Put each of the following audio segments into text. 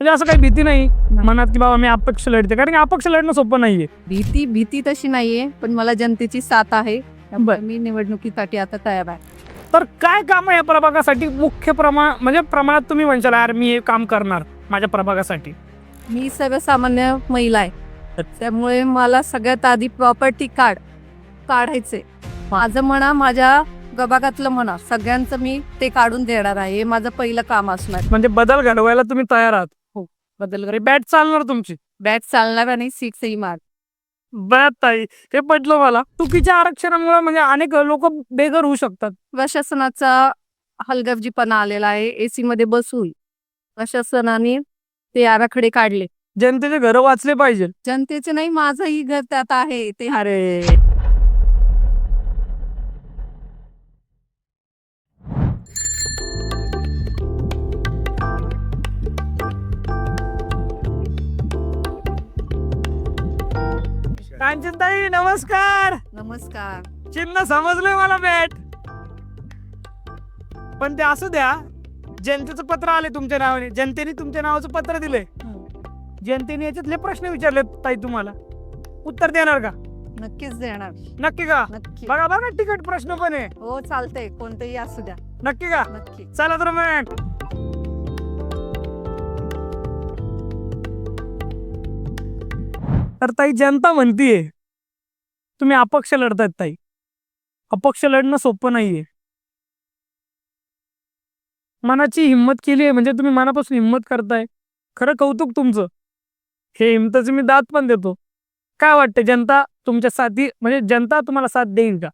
म्हणजे असं काही भीती नाही. मनात की बाबा मी अपक्ष लढते. कारण की अपक्ष लढणं सोपं नाहीये. भीती भीती तशी नाहीये पण मला जनतेची साथ आहे. त्यामुळे. मी निवडणुकीसाठी आता तयार आहे. तर काय काम आहे या प्रभागासाठी? मुख्य प्रमाण म्हणजे प्रमाणात तुम्ही म्हणशाल यार मी हे काम करणार माझ्या प्रभागासाठी. मी सर्वसामान्य महिला आहे. त्यामुळे मला सगळ्यात आधी प्रॉपर्टी कार्ड काढायचे. माझं म्हणा माझ्या गबागातलं म्हणा सगळ्यांचं मी ते काढून देणार आहे. हे माझं पहिलं काम असणार. म्हणजे बदल घडवायला तुम्ही तयार आहात. बदल घडे बॅट चालणार तुमची. बॅट चालणार आणि सीटही मार. बॅट ताई हे पटलं मला. चुकीच्या आरक्षणामुळे म्हणजे अनेक लोक बेघर होऊ शकतात. प्रशासनाचा हलगर्जीपणा आलेला आहे. एसी मध्ये बसून प्रशासनाने ते आराखडे काढले. जनतेचे घर वाचले पाहिजे. जनतेचे नाही माझंही घर त्यात आहे. ते अरे! कांचनताई नमस्कार. नमस्कार. चिन्ह समजलंय मला बॅट. पण ते असू द्या जनतेचं पत्र आले तुमच्या नावाने. जनतेने तुमच्या नावाचं पत्र दिलंय. जनतेने याच्यातले प्रश्न विचारले ताई तुम्हाला. उत्तर देणार का? नक्कीच देणार. नक्की का? नक्की. बघा बघा तिकट प्रश्न पण आहे. हो चालतंय. कोणतंही असू द्या. नक्की का? नक्की. चला तर मग. तर ताई जनता म्हणतीये तुम्ही अपक्ष लढतायत ताई. अपक्ष लढणं सोपं नाहीये. मनाची हिंमत केली आहे म्हणजे तुम्ही मनापासून हिंमत करताय. खरं कौतुक तुमचं. हे हिंमताची मी दात पण देतो. काय वाटतं जनता तुमच्या साथी म्हणजे जनता तुम्हाला साथ देईल का?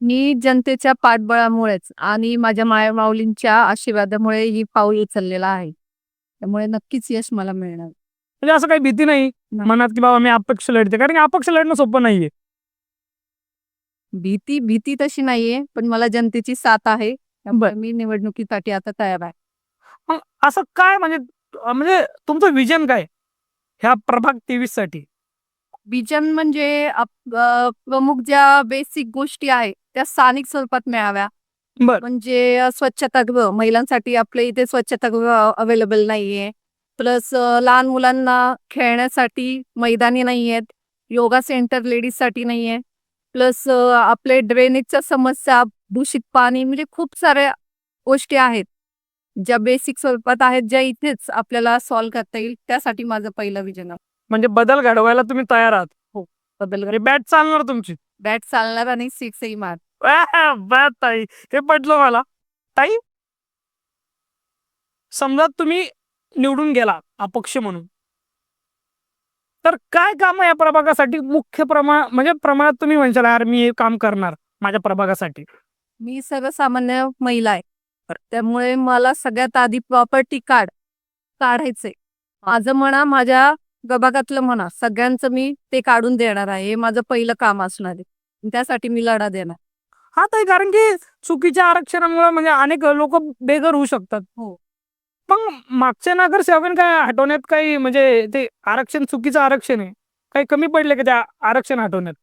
मी जनतेच्या पाठबळामुळेच आणि माझ्या माया माऊलींच्या आशीर्वादामुळे ही पाऊल उचललेला आहे. त्यामुळे नक्कीच यश मला मिळणार. म्हणजे असं काही भीती नाही. मनात की बाबा मी अपक्ष लढते. कारण की अपक्ष लढणं सोपं नाहीये. भीती भीती तशी नाहीये पण मला जनतेची साथ आहे. त्यामुळे. मी निवडणुकीसाठी आता तयार आहे. मग असं काय म्हणजे म्हणजे तुमचं विजन काय? ह्या प्रभाग तेवीससाठी. विजन म्हणजे आप- अ, प्रमुख ज्या बेसिक गोष्टी आहेत त्या स्थानिक स्वरूपात मिळाव्या. बर. म्हणजे स्वच्छतागृह महिलांसाठी आपल्या इथे स्वच्छतागृह अवेलेबल नाहीये. प्लस लहान मुलांना खेळण्यासाठी मैदानी नाही आहेत योगा सेंटर लेडीजसाठी नाहीये. प्लस आपले ड्रेनेजच्या समस्या दूषित पाणी म्हणजे खूप साऱ्या गोष्टी आहेत. ज्या बेसिक स्वरूपात आहेत ज्या इथेच आपल्याला सॉल्व्ह करता येईल त्यासाठी माझं पहिलं विजन. आहे. म्हणजे बदल घडवायला तुम्ही तयार आहात? हो बदल बॅट चालणार तुमची? बॅट चालणार आणि सिक्सही मार. आह, बॅट ताई. हे पटलं मला. ताई? समजा तुम्ही निवडून गेला अपक्ष म्हणून. तर काय काम आहे या प्रभागासाठी? मुख्य प्रमाण म्हणजे प्रमाणात तुम्ही म्हणशाल यार मी हे काम करणार माझ्या प्रभागासाठी. मी सर्वसामान्य महिला आहे. त्यामुळे मला सगळ्यात आधी प्रॉपर्टी कार्ड काढायचे माझं म्हणा माझ्या गबागातलं म्हणा सगळ्यांचं मी ते काढून देणार आहे. हे माझं पहिलं काम असणार आहे. त्यासाठी मी लढा देणार. हा ताई कारण की चुकीच्या आरक्षणामुळे म्हणजे अनेक लोक बेघर होऊ शकतात. हो. पण मागच्या नगरसेवकांनी काय हटवण्यात काही म्हणजे ते आरक्षण चुकीचं आरक्षण आहे? काही कमी पडले का त्या आरक्षण हटवण्यात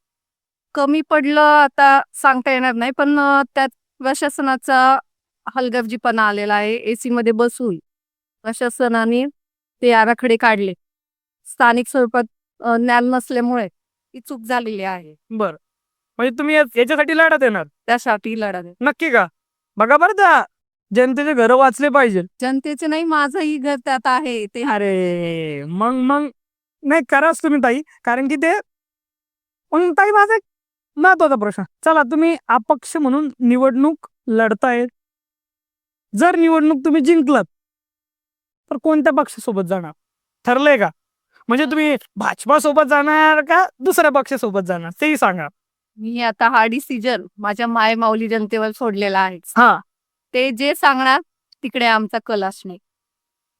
कमी पडलं आता सांगता येणार नाही पण त्यात प्रशासनाचा हलगर्जीपणा आलेला आहे एसी मध्ये बसून. प्रशासनाने ते आराखडे काढले. स्थानिक स्वरूपात ज्ञान नसल्यामुळे ही चूक झालेली आहे. बर. म्हणजे तुम्ही या- याच्यासाठी लढत येणार? त्यासाठी लढा. नक्की का? बघा बरं त्या जनतेचे घर वाचले पाहिजे. जनतेचे नाही माझंही घर त्यात आहे ते अरे मग मग नाही कराच तुम्ही ताई. कारण की ते ताई माझा एक महत्त्वाचा प्रश्न. चला तुम्ही अपक्ष म्हणून निवडणूक लढताय. जर निवडणूक तुम्ही जिंकलात तर कोणत्या पक्षासोबत जाणार? ठरलंय का? म्हणजे तुम्ही भाजपा सोबत जाणार का दुसऱ्या पक्षासोबत जाणार? तेही सांगा. मी आता हा डिसिजन माझ्या माय माऊली जनतेवर सोडलेला आहे. हा. ते जे सांगणार तिकडे आमचा कल असणे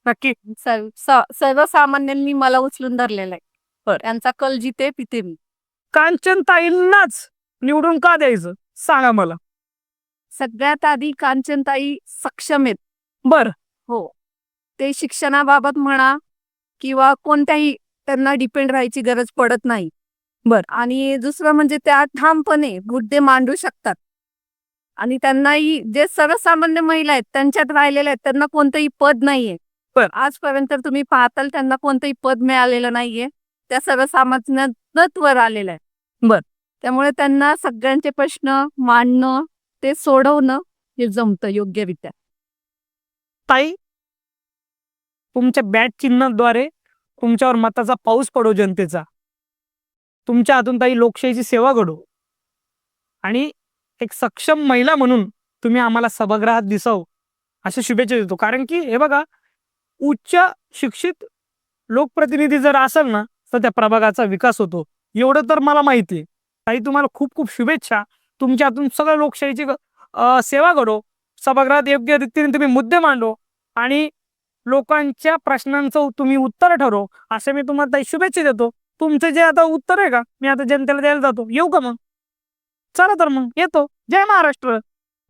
नक्की. सर्व स- सर्वसामान्यांनी मला उचलून धरलेला आहे. बर. त्यांचा कल जिथे पिते मी. कांचन ताईंनाच निवडून का द्यायचं? सांगा मला. सगळ्यात आधी कांचनताई सक्षम आहेत. बर. हो. ते शिक्षणाबाबत म्हणा किंवा कोणत्याही त्यांना डिपेंड राहायची गरज पडत नाही. बर. आणि दुसरं म्हणजे त्या ठामपणे मुद्दे मांडू शकतात. आणि त्यांनाही जे सर्वसामान्य महिला आहेत त्यांच्यात राहिलेल्या आहेत त्यांना कोणतंही पद नाहीये. बर. आजपर्यंत तुम्ही पाहताल त्यांना कोणतंही पद मिळालेलं नाहीये. त्या सर्वसामान्यात वर आलेलं आहे बर. त्यामुळे त्यांना सगळ्यांचे प्रश्न मांडणं ते सोडवणं हे जमतं योग्यरित्या. ताई तुमच्या बॅट चिन्हाद्वारे तुमच्यावर मताचा पाऊस पडो जनतेचा. तुमच्या हातून ताई लोकशाहीची सेवा घडो. आणि एक सक्षम महिला म्हणून तुम्ही आम्हाला सभागृहात दिसाव अशा शुभेच्छा देतो. कारण की हे बघा उच्च शिक्षित लोकप्रतिनिधी जर असेल ना तर त्या प्रभागाचा विकास होतो. एवढं तर मला माहिती आहे. ताई तुम्हाला खूप खूप शुभेच्छा. तुमच्यातून सगळ्या सगळं लोकशाहीची सेवा घडो सभागृहात योग्य रीतीने तुम्ही मुद्दे मांडो आणि लोकांच्या प्रश्नांचं तुम्ही उत्तर ठरव असे मी तुम्हाला ताई शुभेच्छा देतो. तुमचं जे आता उत्तर आहे का मी आता जनतेला द्यायला जातो. येऊ का मग? चला तर मग येतो. जय महाराष्ट्र.